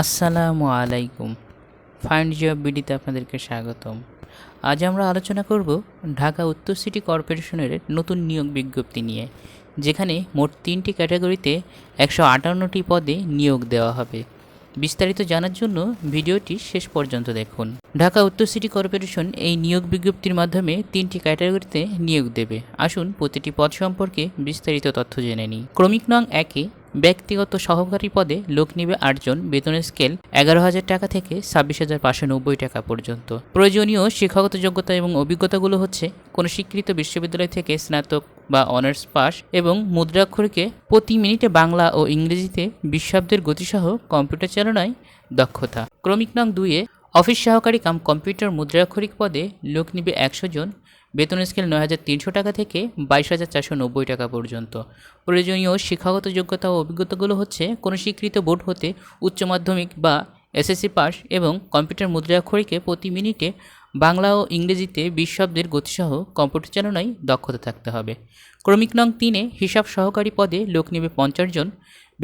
আসসালামু আলাইকুম। Find job বিডিতে আপনাদেরকে স্বাগতম। আজ আমরা আলোচনা করব ঢাকা উত্তর সিটি কর্পোরেশনের নতুন নিয়োগ বিজ্ঞপ্তি নিয়ে, যেখানে মোট তিনটি ক্যাটাগরিতে একশো আটান্নটি পদে নিয়োগ দেওয়া হবে। বিস্তারিত জানার জন্য ভিডিওটি শেষ পর্যন্ত দেখুন। ঢাকা উত্তর সিটি কর্পোরেশন এই নিয়োগ বিজ্ঞপ্তির মাধ্যমে তিনটি ক্যাটাগরিতে নিয়োগ দেবে। আসুন প্রতিটি পদ সম্পর্কে বিস্তারিত তথ্য জেনে নিই। ক্রমিক নং একে ব্যক্তিগত সহকারী পদে লোক নিবে আটজন, বেতনের স্কেল এগারো হাজার টাকা থেকে ছাব্বিশ হাজার পাঁচশো নব্বই টাকা পর্যন্ত। প্রয়োজনীয় শিক্ষাগত যোগ্যতা এবং অভিজ্ঞতাগুলো হচ্ছে কোনো স্বীকৃত বিশ্ববিদ্যালয় থেকে স্নাতক বা অনার্স পাস এবং মুদ্রাক্ষরকে প্রতি মিনিটে বাংলা ও ইংরেজিতে বিশাব্দের গতিসহ কম্পিউটার চালনায় দক্ষতা। ক্রমিক নং দুইয়ে অফিস সহকারী কাম কম্পিউটার মুদ্রাক্ষরিক পদে লোক নিবে একশো জন বেতনের স্কেল নয় হাজার তিনশো টাকা থেকে বাইশ হাজার চারশো নব্বই টাকা পর্যন্ত। প্রয়োজনীয় শিক্ষাগত যোগ্যতা ও অভিজ্ঞতাগুলো হচ্ছে কোনো স্বীকৃত বোর্ড হতে উচ্চ মাধ্যমিক বা এসএসসি পাস এবং কম্পিউটার মুদ্রাক্ষরিকে প্রতি মিনিটে বাংলা ও ইংরেজিতে বিশ শব্দের গতিসহ কম্পিউটার চালনায় দক্ষতা থাকতে হবে। ক্রমিক নং তিনে হিসাব সহকারী পদে লোক নেবে পঞ্চাশ জন।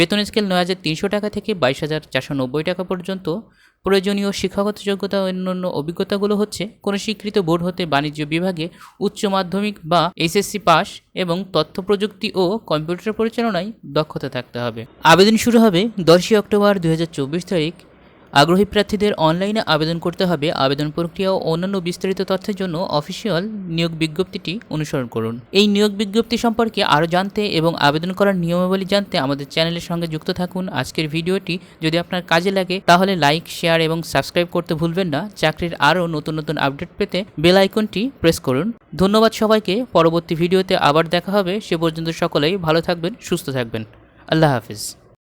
বেতন স্কেল নয় হাজার তিনশো টাকা থেকে বাইশ হাজার চারশো নব্বই টাকা পর্যন্ত। প্রয়োজনীয় শিক্ষাগত যোগ্যতা অন্যান্য অভিজ্ঞতাগুলো হচ্ছে কোনো স্বীকৃত বোর্ড হতে বাণিজ্য বিভাগে উচ্চ মাধ্যমিক বা এসএসসি পাস এবং তথ্য প্রযুক্তি ও কম্পিউটার পরিচালনায় দক্ষতা থাকতে হবে। আবেদন শুরু হবে দশই অক্টোবর দু হাজার চব্বিশ তারিখ। আগ্রহী প্রার্থীদের অনলাইনে আবেদন করতে হবে। আবেদন প্রক্রিয়া ও অন্যান্য বিস্তারিত তথ্যের জন্য অফিসিয়াল নিয়োগ বিজ্ঞপ্তিটি অনুসরণ করুন। এই নিয়োগ বিজ্ঞপ্তি সম্পর্কে আরও জানতে এবং আবেদন করার নিয়মাবলী জানতে আমাদের চ্যানেলের সঙ্গে যুক্ত থাকুন। আজকের ভিডিওটি যদি আপনার কাজে লাগে, তাহলে লাইক, শেয়ার এবং সাবস্ক্রাইব করতে ভুলবেন না। চাকরির আরও নতুন নতুন আপডেট পেতে বেল আইকনটি প্রেস করুন। ধন্যবাদ সবাইকে। পরবর্তী ভিডিওতে আবার দেখা হবে। সে পর্যন্ত সকলেই ভালো থাকবেন, সুস্থ থাকবেন। আল্লাহ হাফিজ।